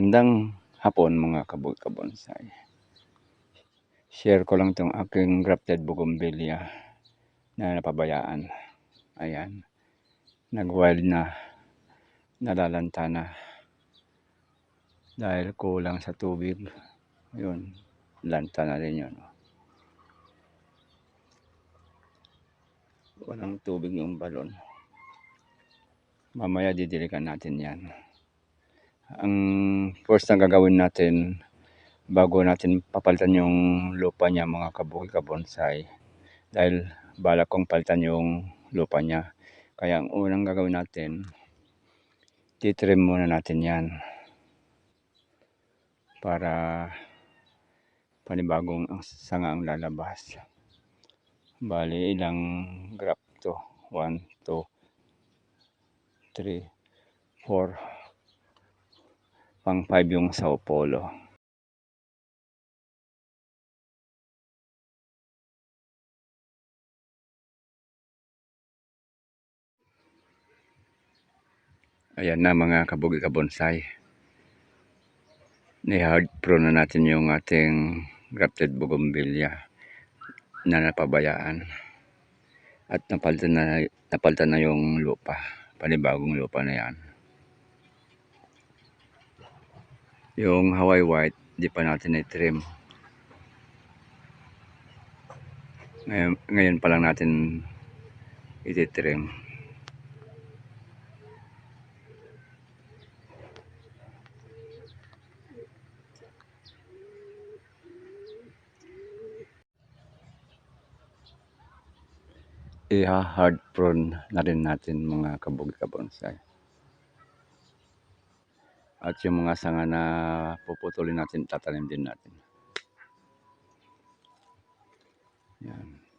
Magandang hapon mga kabonsai. Share ko lang tong aking grafted bougainvillea na napabayaan. Ayan. Nag-wild na. Nalalanta na. Dahil kulang sa tubig. Yun. Lanta na rin yun. Walang tubig yung balon. Mamaya didilikan natin yan. Ang first na gagawin natin bago natin papalitan yung lupa niya mga kabuki kabonsai dahil balak kong palitan yung lupa niya. Kaya ang unang gagawin natin titrim muna natin yan. Para panibagong ang sanga ang lalabas. Bali ilang graph to? 1, 2, 3, 4 pang 5 yung Sao Paulo. Ayan na mga kabugi kabonsai. Ni-hard prune na natin yung ating grafted bougainvillea na napabayaan. At napalitan na, napalitan na yung lupa. Panibagong lupa na yan. Yung Hawaii White, di pa natin i-trim. Ngayon, ngayon pa lang natin iti-trim. i-hard prune na rin natin mga kabog kabonsai. At yung mga sanga na puputulin natin, tatanim din natin. Yan.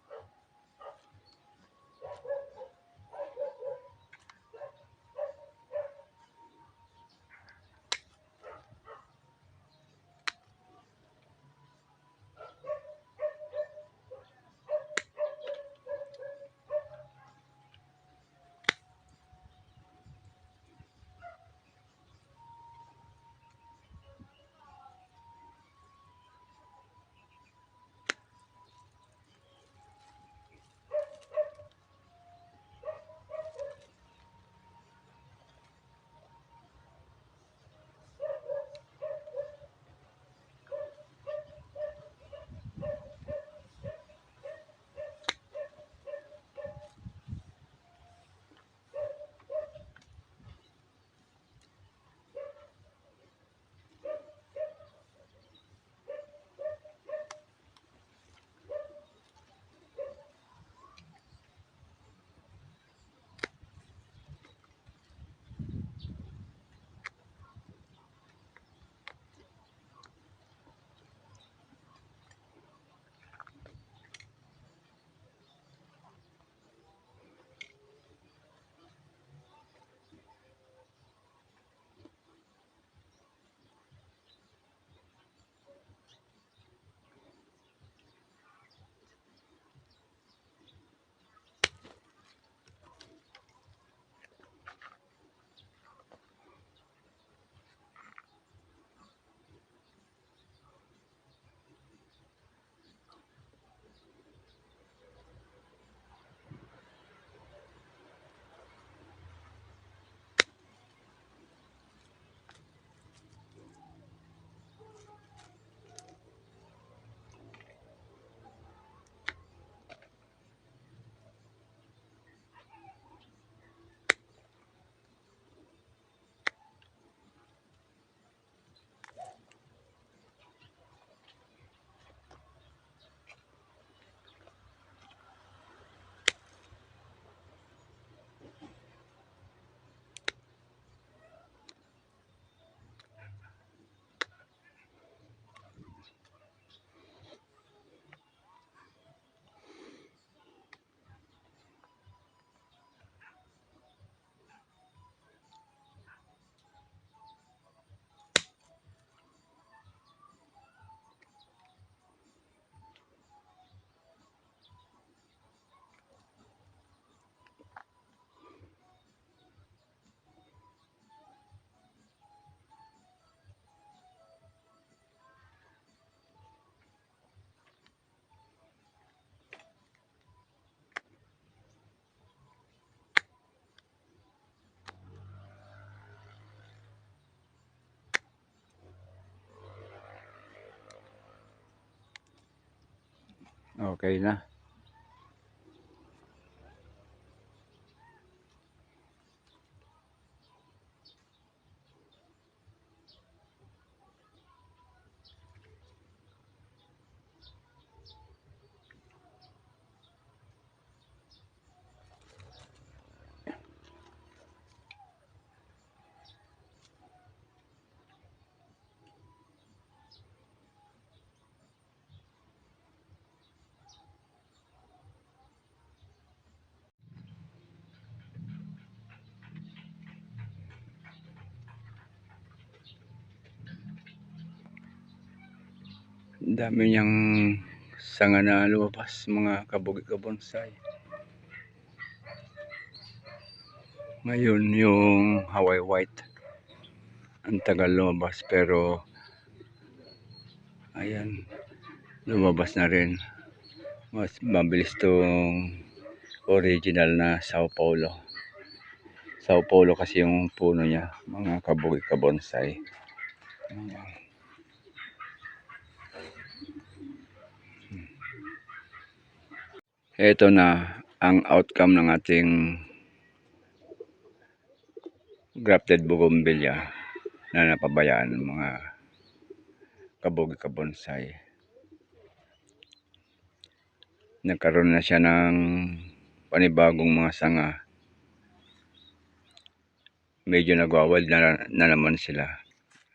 Okay na. Dami niyang sanga na lumabas mga kabugi kabonsay. Ngayon yung Hawaii White. Ang tagal lumabas pero ayan lumabas na rin. Mas mabilis tong original na Sao Paulo. Sao Paulo kasi yung puno niya, mga kabugi kabonsay. Ayan. Ito na ang outcome ng ating grafted bougainvillea na napabayaan ng mga kabugi kabonsay. Nagkaroon na siya ng panibagong mga sanga. Medyo nagwawild na, na naman sila.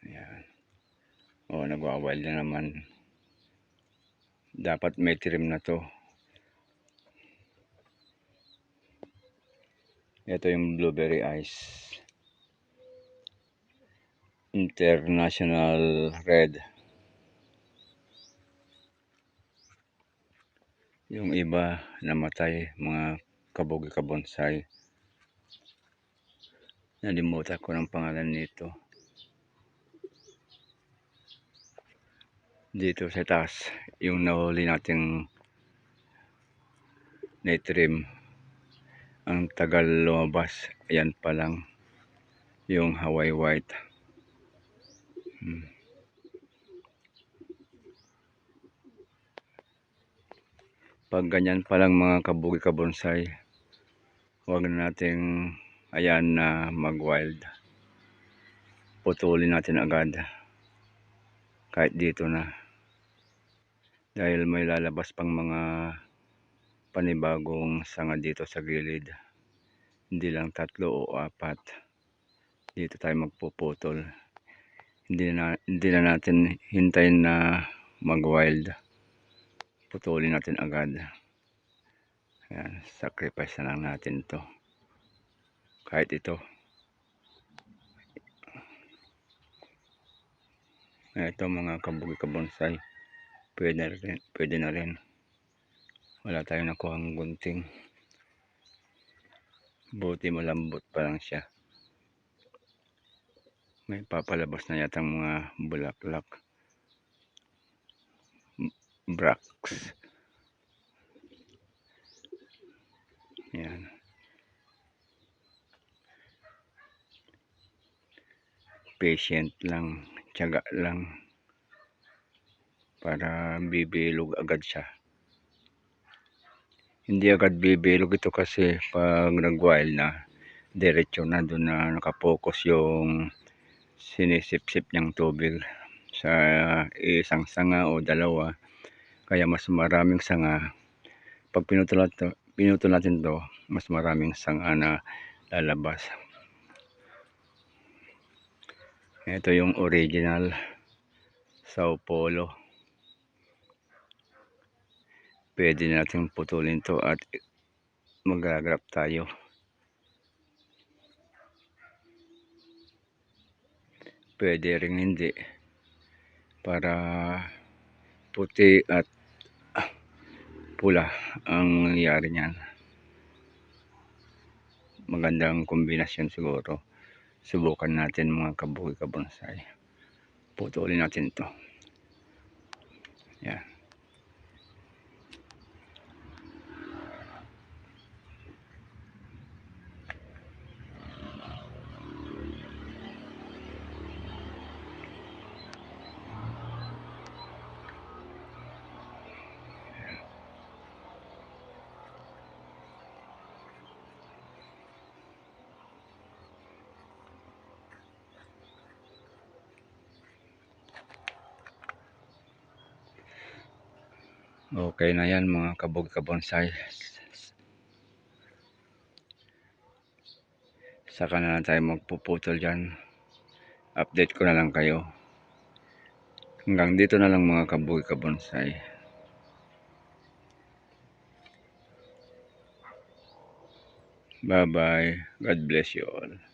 Ayan. O, nagwawild na naman. Dapat may trim na to. Ito yung blueberry ice. International red. Yung iba namatay, mga kabugi kabonsay. Nalimutan ko ng pangalan nito. Dito sa taas, yung nahuli nating natrim. Ang tagal lumabas. Ayan pa lang. Yung Hawaii White. Hmm. Pag ganyan pa lang mga kabugi kabonsay, huwag na nating ayan na mag-wild. Putulin natin agad. Kahit dito na. Dahil may lalabas pang mga panibagong sanga dito sa gilid. Hindi lang tatlo o apat. Dito tayo magpuputol. Hindi na, hindi na natin hintayin na mag-wild. Putulin natin agad. Ayan, sacrifice na lang natin to. Kahit ito. Ito mga kabugi kabonsay. Pwede na rin. Pwede na rin. Wala tayong nakuhang gunting. Buti malambot pa lang siya. May papalabas na yata mga bulaklak. Bracts. Yan. Patient lang. Tiyaga lang. Para bibilog agad siya. Hindi agad bibilog ito kasi pag nag-wild na diretso na doon na nakapokus yung sinisip-sip niyang tubig sa isang sanga o dalawa. Kaya mas maraming sanga. Pag pinutol natin to mas maraming sanga na lalabas. Ito yung original Sao Paulo pwede natin putulin to at magagrap tayo. Pwede rin hindi. Para puti at ah, pula ang nangyari niyan. Magandang kombinasyon siguro. Subukan natin mga kabuki kabonsay putulin natin ito yan Okay na yan mga kabog kabonsai. Saka na lang tayo magpuputol dyan. Update ko na lang kayo. Hanggang dito na lang mga kabog kabonsai. Bye bye. God bless you all.